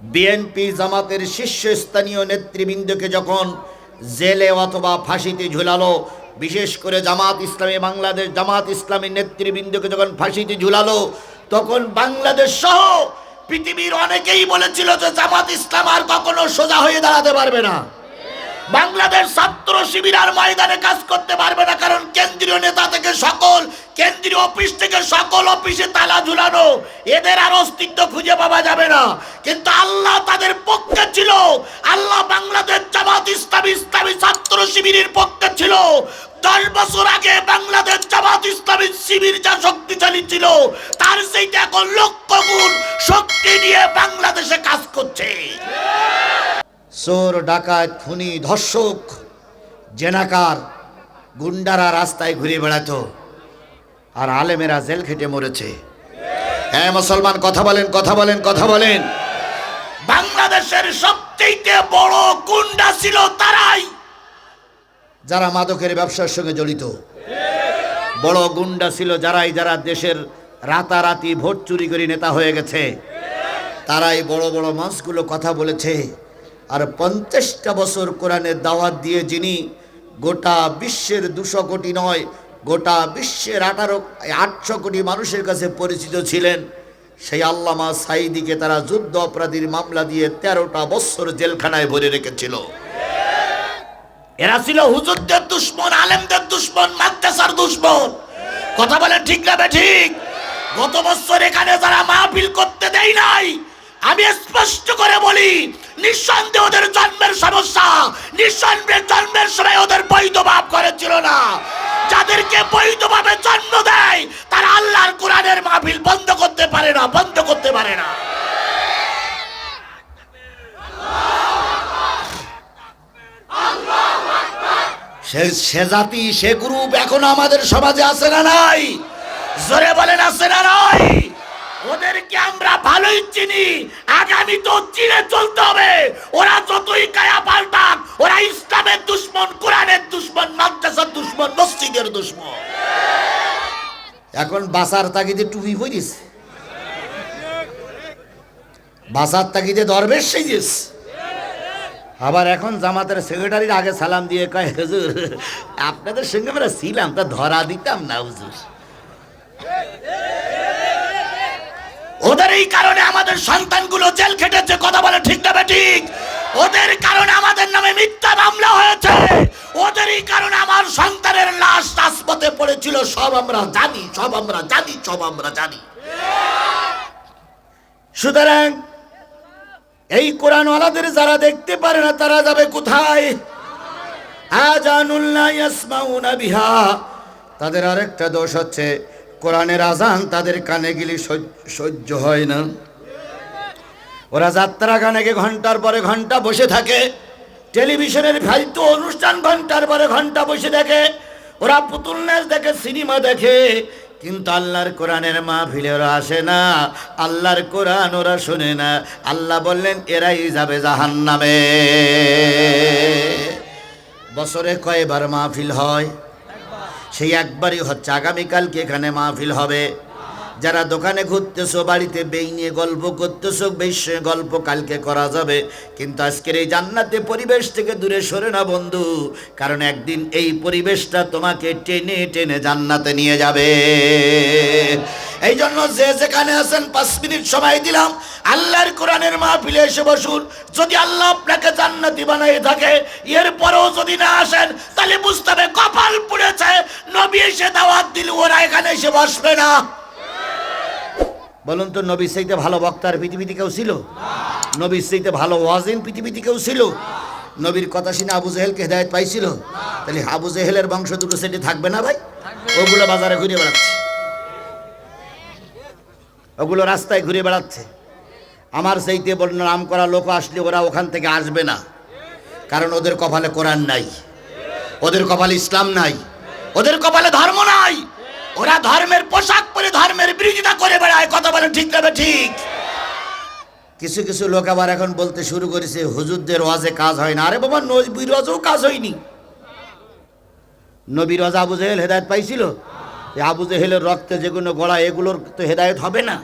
BNP জামাতের শীর্ষস্থানীয় নেতৃবৃন্দকে যখন জেলে অথবা ফাঁসিতে ঝুলালো, বিশেষ করে জামাত ইসলামী, বাংলাদেশ জামাত ইসলামী নেতৃবৃন্দকে যখন ফাঁসিতে ঝুলালো, তখন বাংলাদেশ সহ পৃথিবীর অনেকেই বলেছিল যে জামাত ইসলাম আর কখনো সোজা হয়ে দাঁড়াতে পারবে না। বাংলাদেশ ছাত্র শিবির আর ময়দানে কাজ করতে পারবে না, কারণ কেন্দ্রীয় নেতা থেকে সকল, কেন্দ্রীয় অফিস থেকে সকল অফিসে তালা ঝুলানো। এদের আর অস্তিত্ব খুঁজে পাওয়া যাবে না। কিন্তু আল্লাহ তাদের পক্ষে ছিল। আল্লাহ বাংলাদেশ জামাত ইসলামী ইসলামী ছাত্র শিবিরের পক্ষে ছিল। দশ বছর আগে বাংলাদেশ জামাত ইসলামী শিবির যা শক্তিশালী ছিল, তার সেইটা এখন লক্ষ গুণ শক্তি নিয়ে বাংলাদেশে কাজ করছে। চোর, ডাকাত, খুনি, ধর্ষক, জেনাকার গুন্ডারা রাস্তায় ঘুরে বেড়াতো। আর আলেমেরা জেল খেটে মরেছে। হ্যাঁ মুসলমান, কথা বলেন কথা বলেন কথা বলেন। বাংলাদেশের সবচেয়ে বড় গুন্ডা ছিল তারাই। যারা মাদকের ব্যবসার সঙ্গে জড়িত। বড় গুন্ডা ছিল যারাই যারা দেশের রাতারাতি ভোট চুরি করে নেতা হয়ে গেছে। তারাই বড় বড় মাছগুলো কথা বলেছে। আর পঞ্চাশটা বছর কোরআনের দাওয়াত দিয়ে যিনি গোটা বিশ্বের দুশো কোটি নয়, গোটা বিশ্বের আঠারো, আটশো কোটি মানুষের কাছে পরিচিত ছিলেন। সেই আল্লামা সাইদিকে তারা যুদ্ধ অপরাধীর মামলা দিয়ে তেরোটা বছর জেলখানায় ভরে রেখেছিল। এরা ছিল হুজুরদের দুশ্মন, আলেমদের দুশ্মন, মাদ্রাসার দুশ্মন। কথা বলেন ঠিক না ঠিক? গত বছর এখানে যারা মাহফিল করতে দেয় নাই, আমি স্পষ্ট করে বলি নিঃসন্দেহে ওদের জন্মের সমস্যা, নিঃসন্দেহে জন্মের সময় ওদের বৈধ বাপ করেছিল না। যাদেরকে বৈধভাবে জন্ম দেয়, তারা আল্লাহর কোরআনের মাহফিল বন্ধ করতে পারে না, বন্ধ করতে পারে না। সে সে জাতি, সে গ্রুপ এখনও আমাদের সমাজে আছে না নাই? জোরে বলেন, আছে না নাই? ওদেরকে আমরা ভালোই চিনি। আগামী তো চিনে চলতে হবে। ওরা যতই কায়া পাল্টাক, ওরা ইসলামের দুশ্মন, কোরআনের দুশ্মন, মাদ্রাসার দুশ্মন, মসজিদের দুশ্মন। এখন বাসার তাগিদে টুপি পরিস বাসার তাগিদে দরবেশ সেজেস আবার এখন জামাতের সেক্রেটারির আগে সালাম দিয়ে কয়, হুজুর, আপনাদের সঙ্গে আমরা ছিলাম, তা ধরা দিতাম না, হুজুর। ওদের এই কারণে আমাদের সন্তানগুলো জেল খেটেছে, কথা বলে ঠিক না ঠিক? ওদের কারণে আমাদের নামে মিথ্যা মামলা হয়েছে। ওদের এই কারণে আমার সন্তানের লাশ রাজপথে পড়েছিল, সব আমরা জানি, সব আমরা জানি, সব আমরা জানি। সুতরাং এই কোরআনওয়ালাদের যারা দেখতে পারে না, তারা যাবে কোথায়? বিহা। তাদের আরেকটা দোষ হচ্ছে কোরআনের আজান তাদের কানে গেলে সহ্য- হয় না। ওরা যাত্রা গানে গিয়ে ঘণ্টার পরে ঘণ্টা বসে থাকে। টেলিভিশনের ফালতু অনুষ্ঠান ঘণ্টার পরে ঘণ্টা বসে দেখে। ওরা পুতুল নাচ দেখে, সিনেমা দেখে। কিন্তু আল্লাহর কোরআনের মাহফিলে ওরা আসে না। আল্লাহর কোরআন ওরা শোনে না। আল্লাহ বললেন, এরাই যাবে জাহান নামে বছরে কয়বার মাহফিল হয়? সেই একবারই হচ্ছে। আগামীকালকে এখানে মাহফিল হবে। যারা দোকানে ঘুরতেছো, বাড়িতে বেই নিয়ে গল্প করতেছো, বেশ গল্প কালকে করা যাবে। কিন্তু আজকের এই জান্নাতে পরিবেশ থেকে দূরে সরে না বন্ধু, কারণ একদিন এই পরিবেশটা তোমাকে টেনে টেনে জান্নাতে নিয়ে যাবে। এই জন্য যে যেখানে আছেন, পাঁচ মিনিট সময় দিলাম। আল্লাহর কোরআনের মাহফিলে এসে বসুন। যদি আল্লাহ আপনাকে জান্নাতি বানাই থাকে, এরপরেও যদি না আসেন, তাহলে বুঝতে হবে কপাল পুড়েছে। নবী এসে দাওয়াত দিল, ওরা এখানে এসে বসবে না। বলুন তো, নবীর চাইতে ভালো বক্তার পৃথিবীতে কেউ ছিল? নবীর চাইতে ভালো ওয়াজিন পৃথিবীতে কেউ ছিল? নবীর কথা শুনে আবু জেহেলকে হেদায়ত পাইছিল? তাহলে আবু জেহেলের বংশ দুটো সেটি থাকবে না ভাই? ওগুলো বাজারে ঘুরে বেড়াচ্ছে। ওগুলো রাস্তায় ঘুরে বেড়াচ্ছে। আমার সেইতে বন্য নাম করা লোক আসলে ওরা ওখান থেকে আসবে না। কারণ ওদের কপালে কোরআন নাই। ওদের কপালে ইসলাম নাই। ওদের কপালে ধর্ম নাই। ওরা ধর্মের পোশাক পরে ধর্মের বিরোধিতা করে বেড়ায়, কথা বলে ঠিক তবে ঠিক? কিছু কিছু লোক আবার এখন বলতে শুরু করেছে, হুজুরদের ওয়াজে কাজ হয় না। আরে বাবা, নবীর ওয়াজেও কাজ হয়নি। নবীর ওয়াজ আবু জেহেল হেদায়ত পাইছিল? আবু জেহেলের রক্তে যেগুলো গড়া এগুলোর তো হেদায়ত হবে না।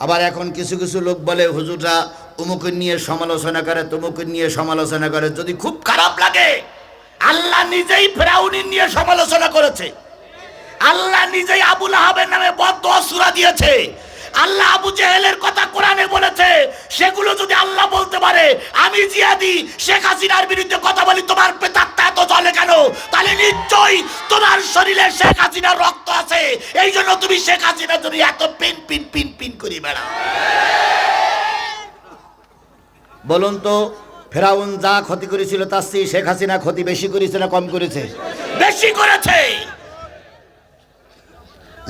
আবার এখন কিছু কিছু লোক বলে, হুজুররা উমুকে নিয়ে সমালোচনা করে, তুমুকে নিয়ে সমালোচনা করে। যদি খুব খারাপ লাগে, আল্লাহ নিজেই ফেরাউনি নিয়ে সমালোচনা করেছে। আল্লাহ নিজেই আবুল আহাবের নামে বদ্ধ সুরা দিয়েছে। আল্লাহ আবু জেহেলের কথা কোরআনে বলেছে, সেগুলো যদি আল্লাহ বলতে পারে, আমি জিয়াদি, শেখ হাসিনার বিরুদ্ধে কথা বলি, তোমার পেতাত্তা এত চলে কেন? তাহলে নিশ্চয়ই তোমার শরীরে শেখ হাসিনার রক্ত আছে। এই জন্য তুমি শেখ হাসিনার জন্য এত পিন পিন পিন পিন করি বেড়াও। বলুন তো, ফেরাউন যা ক্ষতি করেছিল তার চেয়ে শেখ হাসিনা ক্ষতি বেশি করেছে না কম করেছে? বেশি করেছে।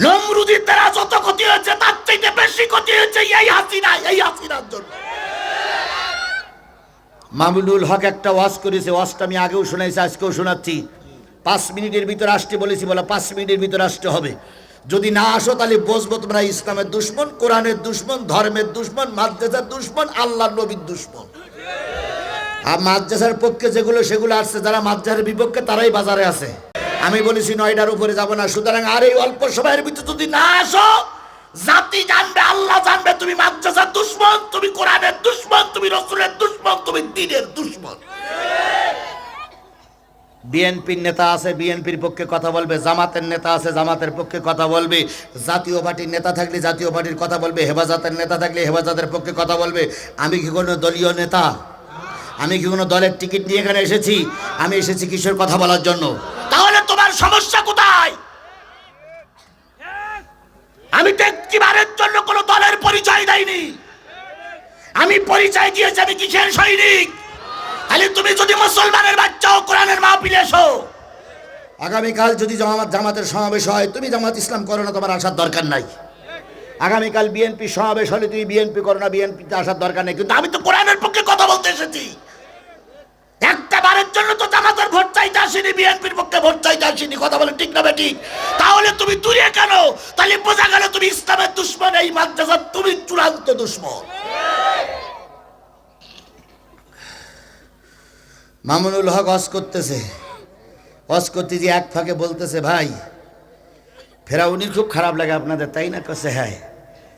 নমরুদির দ্বারা যত ক্ষতি হয়েছে, তার চাইতে বেশি ক্ষতি হয়েছে এই হাসিনা, এই হাসিনার জন্য। মামুনুল হক একটা ওয়াজ করেছে, ওয়াজটা আমি আগেও শোনাইছি, আজকেও শোনাচ্ছি। পাঁচ মিনিটের ভিতরে আসতে বলেছি, বলে পাঁচ মিনিটের ভিতরে আসতে হবে। যদি না আসো, তাহলে বসবো তোমরা ইসলামের দুশ্মন, কোরআনের দুশ্মন, ধর্মের দুশ্মন, মাদ্রাসার দুশ্মন আল্লাহ নবীর দুশ্মন। আর মাদ্রাসার পক্ষে যেগুলো, সেগুলো আসছে, যারা মাদ্রাসার বিপক্ষে, তারাই বাজারে আছে। আমি বলেছি নয়টার উপরে যাব না, সুতরাং আর এই অল্প সময়ের ভিতরে যদি না আসো, জাতি জানবে, আল্লাহ জানবে, তুমি মাদ্রাসার দুশ্মন, তুমি কোরআনের দুশ্মন, তুমি রসুলের দুশ্মন, তুমি দিনের দুশ্মন। বিএনপির নেতা আছে, বিএনপির পক্ষে কথা বলবে, জামাতের নেতা আছে, জামাতের পক্ষে কথা বলবে। জাতীয় পার্টির নেতা থাকলে জাতীয় পার্টির কথা বলবে, হেফাজতের নেতা থাকলে হেফাজতের পক্ষে কথা বলবে। আমি কি কোনো দলীয় নেতা? আমি কি কোনো দলের টিকিট নিয়ে এখানে এসেছি? আমি এসেছি কিশোর কথা বলার জন্য। সমস্যা কোথায়? আমি তো একটিবারের জন্য কোনো দলের পরিচয় দেয়নি আমি পরিচয় দিয়েছি আমি কিসের সৈনিক? তাহলে তুমি যদি মুসলমানের বাচ্চা ও কোরআনের মাহফিলে এসো। আগামীকাল যদি জামাত জামাতের সমাবেশ হয়, তুমি জামাত ইসলাম করো না, তোমার আসার দরকার নাই। আগামীকাল বিএনপি সমাবেশ হলে তুমি বিএনপি করো না, বিএনপিতে আসার দরকার নেই। কিন্তু আমি তো কোরআনের পক্ষে কথা বলতে এসেছি। একটা বারের জন্য তো জামাতের ভোট চাইতে আসিনি, বিএনপির পক্ষে ভোট চাইতে আসিনি, কথা বলে ঠিক না বেটি তাহলে তুমি দূরে কেন? তাহলে বোঝা গেল তুমি ইসলামের দুশ্মন, এই মাদ্রাসার তুমি চূড়ান্ত দুশ্মন। মামুনুল হক হজ করতেছে। হজ করতে যে এক ফাঁকে বলতেছে, ভাই, ফেরাউনির খুব খারাপ লাগে আপনাদের, তাই না? কছে হ্যাঁ।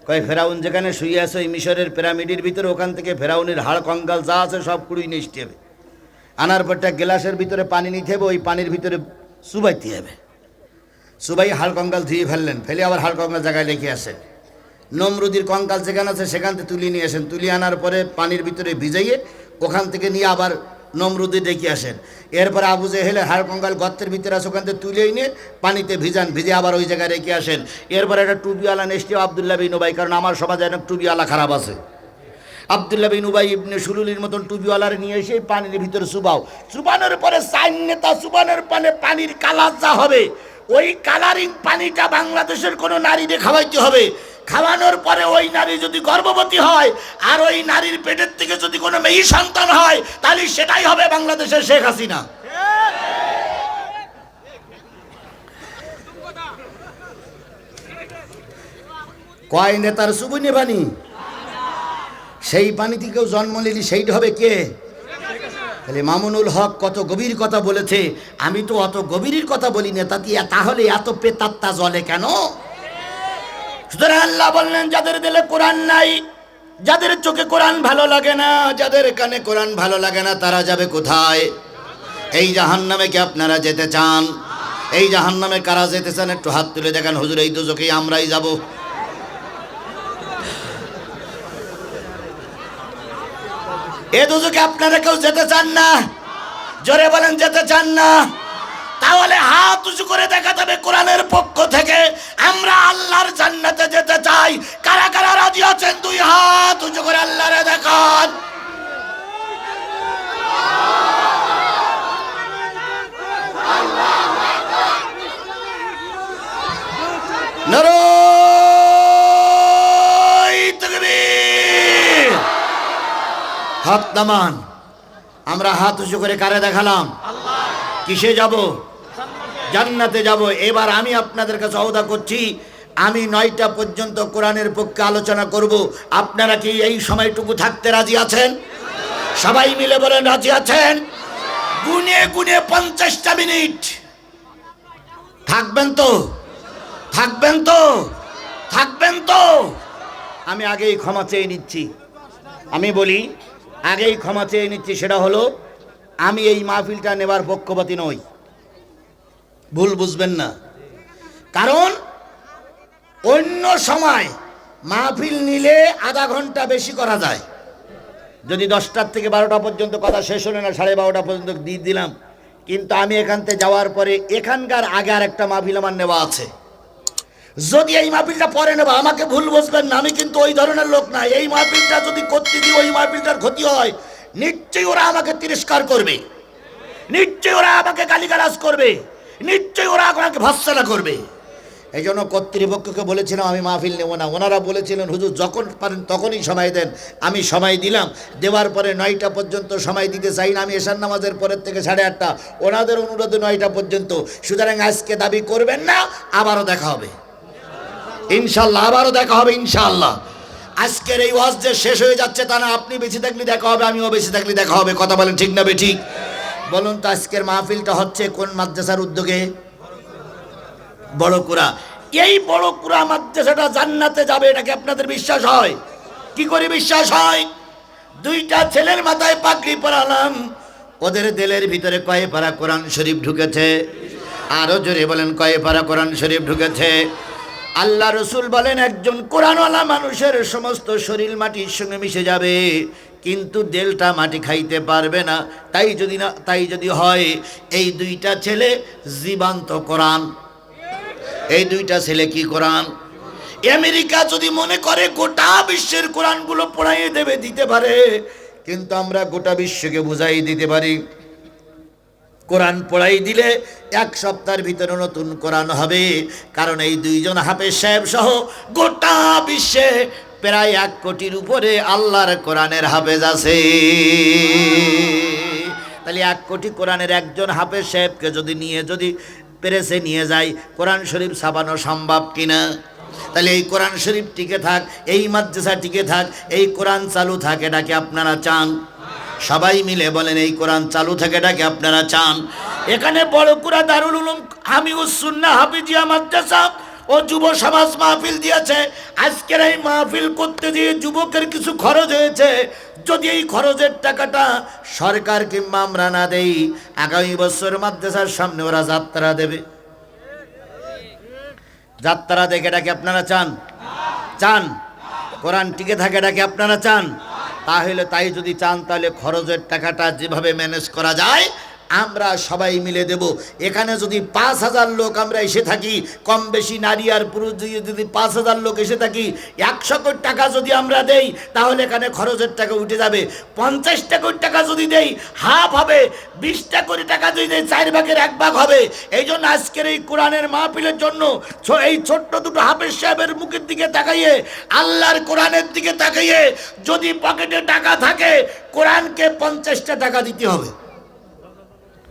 কয়, ফেরাউন যেখানে শুয়ে আছে, ওই মিশরের পিরামিডের ভিতরে ওখান থেকে ফেরাউনের হাড়, কঙ্গাল যা আছে সব কুড়ি নিষ্টি হবে। আনার পরটা গ্লাসের ভিতরে পানি নিতে হবে, ওই পানির ভিতরে সুবাইতে হবে। সুবাই হাড় কঙ্কাল ধুয়ে ফেললেন, ফেলে আবার হাড় কঙ্কাল জায়গায় রেখে আসেন নমরুদির কঙ্কাল যেখানে আছে, সেখান থেকে তুলে নিয়ে আসেন। তুলে আনার পরে পানির ভিতরে ভিজাইয়ে ওখান থেকে নিয়ে আবার নমরুদি ডেকে আসেন। এরপরে আবু জেহেলের হাড় কঙ্কাল গর্তের ভিতরে আছে, ওখান থেকে তুলে এনে পানিতে ভিজান ভিজে আবার ওই জায়গায় রেখে আসেন। এরপর একটা টুবিওয়ালা নেসটি আবদুল্লাহ বিন উবাই, কারণ আমার সমাজে অনেক টুবিওয়ালা খারাপ আছে। আবদুল্লাহ বিন উবাই ইবনে সুলুলির মতন টুবিওয়ালার নিয়ে এসে পানির ভিতরে চুবাও। চুবানোর পরে সাইন নেতা চুবানোর পানে পানির কালার যা হবে, ওই কালারিং পানিটা বাংলাদেশের কোনো নারীরে খাওয়াইতে হবে। খাওয়ানোর পরে ওই নারী যদি গর্ভবতী হয়, আর ওই নারীর পেটের থেকে যদি কোনো মেয়ে সন্তান হয়, তাহলে সেটাই হবে বাংলাদেশের শেখ হাসিনা। কয় নেতার সুবুনে পানি সেই পানি থেকেও জন্ম নিলি, সেইটা হবে কে? তাহলে মামুনুল হক কত গভীর কথা বলেছে। আমি তো অত গভীরের কথা বলি না তাতে তাহলে এত পেতাত্তা জলে কেন? সুতরাং আল্লাহ বললেন, যাদের দিলে কোরআন নাই, যাদের চোখে কোরআন ভালো লাগে না, যাদের কানে কোরআন ভালো লাগে না, তারা যাবে কোথায়? এই জাহান নামে কি আপনারা যেতে চান? এই জাহান নামে কারা যেতে চান? একটু হাত তুলে দেখেন, হুজুর, এই দুজকেই আমরাই যাব। এ দুজকে আপনারা কেউ যেতে চান না। জোরে বলেন, যেতে চান না। তাহলে হাত উঁচু করে দেখা যাবে কোরআনের পক্ষ থেকে আমরা আল্লাহর জান্নাতে যেতে চাই। কারা কারা রাজি আছেন? দুই হাত উঁচু করে আল্লাহরে দেখান। হাত নামান। আমরা হাত উঁচু করে কারে দেখালাম? কিসে যাব? জান্নাতে যাব। এবার আমি আপনাদের কাছে অবদা করছি। আমি নয়টা পর্যন্ত কোরআনের পক্ষে আলোচনা করব। আপনারা কি এই সময়টুকু থাকতে রাজি আছেন? সবাই মিলে বলেন, রাজি আছেন? গুনে গুনে পঞ্চাশটা মিনিট। থাকবেন তো? থাকবেন তো? থাকবেন তো? আমি আগেই ক্ষমা চেয়ে নিচ্ছি। আমি বলি আগেই ক্ষমা চেয়ে নিচ্ছি, সেটা হলো, আমি এই মাহফিলটা নেবার পক্ষপাতি নই। ভুল বুঝবেন না। কারণ, অন্য সময় মাহফিল নিলে আধা ঘণ্টা বেশি করা যায়। যদি দশটার থেকে বারোটা পর্যন্ত কথা শেষ হলো না, সাড়ে বারোটা পর্যন্ত দিয়ে দিলাম। কিন্তু আমি এখান থেকে যাওয়ার পরে এখানকার আগে আর একটা মাহফিল আমার নেওয়া আছে। যদি এই মাহফিলটা পরে নেব, আমাকে ভুল বসবেন না, আমি কিন্তু ওই ধরনের লোক না। এই মাহফিলটা যদি করতে দিই, ওই মাহফিলটার ক্ষতি হয়, নিশ্চয়ই ওরা আমাকে তিরস্কার করবে। নিশ্চয়ই ওরা আমাকে গালিগালাজ করবে। নিশ্চয়ই ওরা আমাকে ভৎসনা করবে। এই জন্য কর্তৃপক্ষকে বলেছিলাম, আমি মাহফিল নেব না। ওনারা বলেছিলেন, হুজুর, যখন পারেন, তখনই সময় দেন। আমি সময় দিলাম। দেওয়ার পরে নয়টা পর্যন্ত সময় দিতে চাই না। আমি এশার নামাজের পরের থেকে সাড়ে আটটা। ওনাদের অনুরোধে নয়টা পর্যন্ত। সুতরাং আজকে দাবি করবেন না, আবারও দেখা হবে। ইনশাল্লাহ আবারও দেখা হবে, ইনশাল্লাহ। আজকের এই ওয়াজ যে শেষ হয়ে যাচ্ছে তা না, আপনি বেঁচে থাকলে দেখা হবে, আমিও বেঁচে থাকলে দেখা হবে। কথা বলেন ঠিক না বে ঠিক? বলুন তো আজকের মাহফিলটা হচ্ছে কোন মাদ্রাসার উদ্যোগে? বড় কুরা এই বড় কুরা মাদ্রাসাটা জান্নাতে যাবে এটাকে আপনাদের বিশ্বাস হয়? কি করে বিশ্বাস হয়? দুইটা ছেলের মাথায় পাগড়ি পরালাম, ওদের দেলের ভিতরে কয়ে পারা কোরআন শরীফ ঢুকেছে। আরও জোরে বলেন, কয়ে পারা কোরআন শরীফ ঢুকেছে। আল্লাহ রসুল বলেন, একজন কোরআনওয়ালা মানুষের সমস্ত শরীর মাটির সঙ্গে মিশে যাবে, কিন্তু দেলটা মাটি খাইতে পারবে না। তাই যদি না, তাই যদি হয়, এই দুইটা ছেলে জীবান্ত কোরআন। এই দুইটা ছেলে কি কোরআন? আমেরিকা যদি মনে করে, গোটা বিশ্বের কোরআনগুলো পড়াইয়ে দেবে, দিতে পারে, কিন্তু আমরা গোটা বিশ্বকে বুঝাই দিতে পারি। কোরআন পড়াই দিলে এক সপ্তাহের ভিতরে নতুন কোরআন হবে। কারণ এই দুইজন হাফেজ সাহেব সহ গোটা বিশ্বে প্রায় এক কোটির উপরে আল্লাহর কোরআনের হাফেজ আছে। তাহলে এক কোটি কোরআনের একজন হাফেজ সাহেবকে যদি নিয়ে, যদি পেরেছে নিয়ে যায়, কোরআন শরীফ ছাপানো সম্ভব কিনা? তাহলে এই কোরআন শরীফ টিকে থাক, এই মাদ্রাসা টিকে থাক, এই কোরআন চালু থাকে এটাকে আপনারা চান? সবাই মিলে বলেন, এই কোরআন চালু থাকে এটাকে আপনারা চান? এখানে বড় কুরা দারুল উলুম হামিউসুন্না হাফিজিয়া মাদ্রাসা ও যুব সমাজ মাহফিল দিয়েছে। আজকের এই মাহফিল করতে গিয়ে যুবকের কিছু খরচ হয়েছে। যদি এই খরচের টাকাটা সরকার কিংবা আমরা না দেই, আগামী বছর মাদ্রাসার সামনে ওরা যাত্রা দেবে। যাত্রা দেখে এটাকে আপনারা চান? চান? কোরআন টিকে থাকে এটাকে আপনারা চান? তাহলে তাই যদি চান তাহলে খরচের টাকাটা যেভাবে ম্যানেজ করা যায় আমরা সবাই মিলে দেব। এখানে যদি পাঁচ হাজার লোক আমরা এসে থাকি, কম বেশি নারী আর পুরুষ দিয়ে যদি পাঁচ হাজার লোক এসে থাকি, একশো কোটি টাকা যদি আমরা দেই, তাহলে এখানে খরচের টাকা উঠে যাবে। পঞ্চাশটা কোটি টাকা যদি দেই, হাফ হবে। বিশটা কোটি টাকা যদি দেই, চার ভাগের এক ভাগ হবে। এই জন্য আজকের এই কোরআনের মাহফিলের জন্য এই ছোট্ট দুটো হাফেজ সাহেবের মুখের দিকে তাকাইয়ে, আল্লাহর কোরআনের দিকে তাকাইয়ে, যদি পকেটে টাকা থাকে, কোরআনকে পঞ্চাশটা টাকা দিতে হবে।